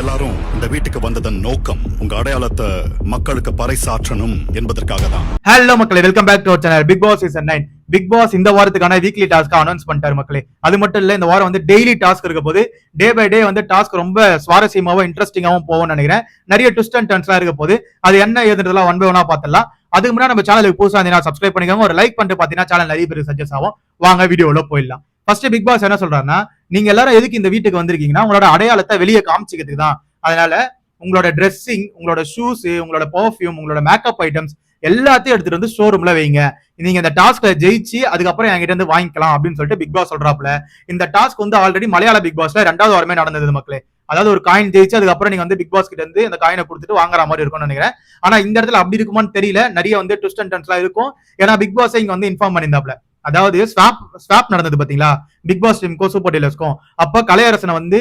எல்லாரும் இந்த வீட்டுக்கு வந்ததன் நோக்கம் உங்க அடையாளத்தை மக்களுக்கு பறைசாற்றணும் என்பதற்காக தான் ஹலோ மக்களே welcome back to channel Bigg Boss season nine Bigg Boss இந்த வாரத்துக்கான வீக்லி டாஸ்க் அனௌன்ஸ் பண்ணிட்டாரு மக்களே. அது மட்டும் இல்ல இந்த வாரம் வந்து டெய்லி டாஸ்க் இருக்க போது டே பை டே வந்து டாஸ்க் ரொம்ப சுவாரஸ்யமாவும் இன்ட்ரெஸ்டிங்காவும் போகும்னு நினைக்கிறேன். நிறைய ட்விஸ்ட் அண்ட் டர்ன்ஸ்லாம் இருக்க போது அது என்ன ஏதுன்றதெல்லாம் ஒன் பை ஒன்னா பார்த்தலாம் அதுக்கு முன்னாடி நம்ம சேனலுக்கு புதுசா இருந்தீங்கன்னா சப்ஸ்கிரைப் பண்ணிக்கோங்க. ஒரு லைக் பண்ணிட்டு பாத்தீங்கன்னா சேனல் நிறைய பேருக்கு சஜஸ்ட் ஆகும். வாங்க வீடியோல போயிடலாம். ஃபர்ஸ்ட் பிக் பாஸ் என்ன சொல்றாருன்னா நீங்க எல்லாரும் எதுக்கு இந்த வீட்டுக்கு வந்திருக்கீங்கன்னா உங்களோட அடையாளத்தை வெளியே காமிச்சிக்கிறதுக்கு தான். அதனால உங்களோட ட்ரெஸ்ஸிங் உங்களோட ஷூஸ் உங்களோட பர்ஃப்யூம் உங்களோட மேக்கப் ஐட்டம்ஸ் எல்லாத்தையும் எடுத்துட்டு வந்து ஷோரூம்ல வைங்க. நீங்க இந்த டாஸ்க்ல ஜெயிச்சு அதுக்கப்புறம் என்கிட்ட வந்து வாங்கிக்கலாம் அப்படின்னு சொல்லிட்டு பிக் பாஸ் சொல்றாப்ல இந்த டாஸ்க் வந்து ஆல்ரெடி மலையாள பிக் பாஸ்ல ரெண்டாவது வாரமே நடந்தது மக்களே. அதாவது ஒரு காயின் ஜெயிச்சு அதுக்கப்புறம் நீங்க வந்து பிக் பாஸ் கிட்ட இருந்து அந்த காயினை கொடுத்துட்டு வாங்குற மாதிரி இருக்கும்னு நினைக்கிறேன். ஆனா இந்த இடத்துல அப்படி இருக்குமான்னு தெரியல. நிறைய வந்து ட்விஸ்ட் அண்ட் டர்ன்ஸ்லாம் இருக்கும். ஏன்னா பிக் பாஸ் இங்க வந்து இன்ஃபார்ம் பண்ணியிருந்தாப்ல அதாவது ஸ்வாப் ஸ்வாப் நடந்தது பாத்தீங்களா? பிக் பாஸ் டீமுக்கும் சூப்பர் டீலர்ஸ்க்கும் அப்ப கலையரசனை வந்து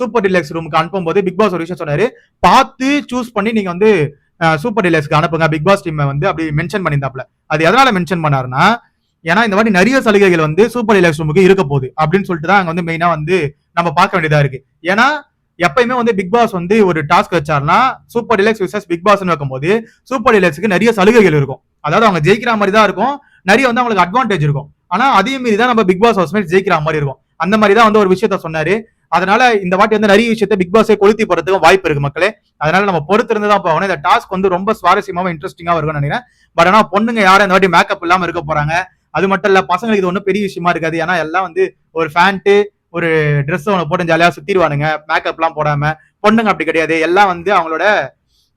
சூப்பர் டீலக்ஸ் ரூமுக்கு அனுப்பும் போது பிக் பாஸ் ஒரு விஷயம் சொன்னாரு. பார்த்து சூஸ் பண்ணி நீங்க வந்து சூப்பர் டீலர்ஸ்க்கு அனுப்புங்க. பிக் பாஸ் டீம் வந்து அப்படி மென்ஷன் பண்ணியிருந்தாப்ல அது எதனால மென்ஷன் பண்ணாருன்னா ஏன்னா இந்த மாதிரி நிறைய சலுகைகள் வந்து சூப்பர் டீலக்ஸ் ரூமுக்கு இருக்க போகுது. அப்படின்னு சொல்லிட்டு தான் அங்க வந்து மெயினா வந்து நம்ம பார்க்க வேண்டியதா இருக்கு. ஏன்னா எப்பயுமே வந்து பிக் பாஸ் வந்து ஒரு டாஸ்க் வச்சாருன்னா சூப்பர் டிலக்ஸ் விசஸ் பிக் பாஸ்னு வைக்கும்போது சூப்பர் டிலக்ஸ்க்கு நிறைய சலுகைகள் இருக்கும். அதாவது அவங்க ஜெயிக்கிற மாதிரி தான் இருக்கும். நிறைய வந்து அவங்களுக்கு அட்வான்டேஜ் இருக்கும். ஆனா அதே மீறி தான் நம்ம பிக் பாஸ் ஹவுஸ் மேல் ஜெயிக்கிற மாதிரி இருக்கும். அந்த மாதிரி தான் வந்து ஒரு விஷயத்த சொன்னாரு. அதனால இந்த வாட்டி வந்து நிறைய விஷயத்த பிக் பாஸே கொளுத்தி போறதுக்கு வாய்ப்பு இருக்கு மக்களே. அதனால நம்ம பொறுத்திருந்து தான் போகணும் இந்த டாஸ்க் வந்து ரொம்ப சுவாரஸ்யமாவும் இன்ட்ரெஸ்டிங்கா இருக்கும்னு நினைக்கிறேன். பட் ஆனா பொண்ணுங்க யாரும் இந்த வாட்டி மேக்கப் இல்லாம இருக்க போறாங்க. அது மட்டும் இல்ல பசங்களுக்கு இது ஒன்றும் பெரிய விஷயமா இருக்காது. ஏன்னா எல்லாம் வந்து ஒரு ஃபேண்ட்டு ஒரு ட்ரெஸ் ஒன்று போட்டு ஜாலியாக சுத்திடுவானுங்க. மேக்கப்லாம் போடாம. பொண்ணுங்க அப்படி கிடையாது. எல்லாம் வந்து அவங்களோட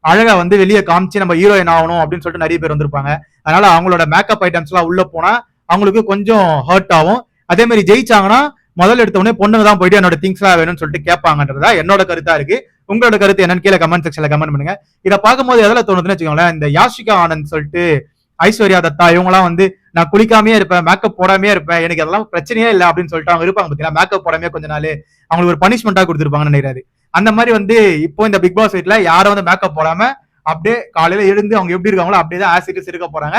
அழகா வந்து வெளியே காமிச்சு நம்ம ஹீரோயின் ஆகணும் அப்படின்னு சொல்லிட்டு நிறைய பேர் வந்திருப்பாங்க. அதனால அவங்களோட மேக்கப் ஐட்டம்ஸ் எல்லாம் உள்ள போனா அவங்களுக்கு கொஞ்சம் ஹர்ட் ஆகும். அதே மாதிரி ஜெயிச்சாங்கன்னா முதல் எடுத்த உடனே பொண்ணுங்க தான் போயிட்டு என்னோட திங்ஸ் எல்லாம் வேணும்னு சொல்லிட்டு கேட்பாங்கன்றதா என்னோட கருத்தா இருக்கு. உங்களோட கருத்து என்னன்னு கீழே கமெண்ட் செக்ஷன்ல கமெண்ட் பண்ணுங்க. இதை பார்க்கும்போது எதில் தோணுதுன்னு வச்சுக்கோங்களேன் இந்த யாஷிகா ஆனந்த் சொல்லிட்டு ஐஸ்வர்யா தத்தா இவங்கலாம் வந்து நான் குளிக்காமே இருப்பேன் மேக்கப் போடாமே இருப்பேன் எனக்கு அதெல்லாம் பிரச்சனையே இல்லை அப்படின்னு சொல்லிட்டு அவங்க இருப்பாங்க பார்த்தீங்கன்னா மேக்கப் போடாமே கொஞ்ச நாள். அவங்களுக்கு ஒரு பனிஷ்மெண்ட்டாக கொடுத்துருப்பாங்கன்னு நினைக்கிறாரு. அந்த மாதிரி வந்து இப்போ இந்த பிக் பாஸ் வீட்ல யாரும் வந்து மேக்கப் போடாம அப்படியே காலையில எழுந்து அவங்க எப்படி இருக்காங்களோ அப்படியே தான் ஆசிட்ஸ் இருக்க போறாங்க.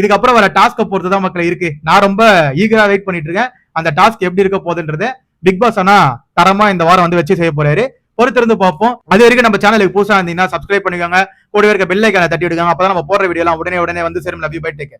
இதுக்கப்புறம் வர டாஸ்க்கை பொறுத்து தான் மக்கள் இருக்கு. நான் ரொம்ப ஈகரா வெயிட் பண்ணிட்டு இருக்கேன். அந்த டாஸ்க் எப்படி இருக்க போகுதுன்றது பிக் பாஸ் ஆனா தரமா இந்த வாரம் வந்து வச்சு செய்ய போறாரு. பொறுத்திருந்து பார்ப்போம். அது வரைக்கும் நம்ம சேனலுக்கு புதுசாக இருந்தீங்கன்னா சப்ஸ்கிரைப் பண்ணிக்கோங்க. கூடவே இருக்க பெல்லைக்கான தட்டி விடுங்க. அப்பதான் நம்ம போடுற வீடியோ எல்லாம் உடனே உடனே வந்து சேரும். Love you bye take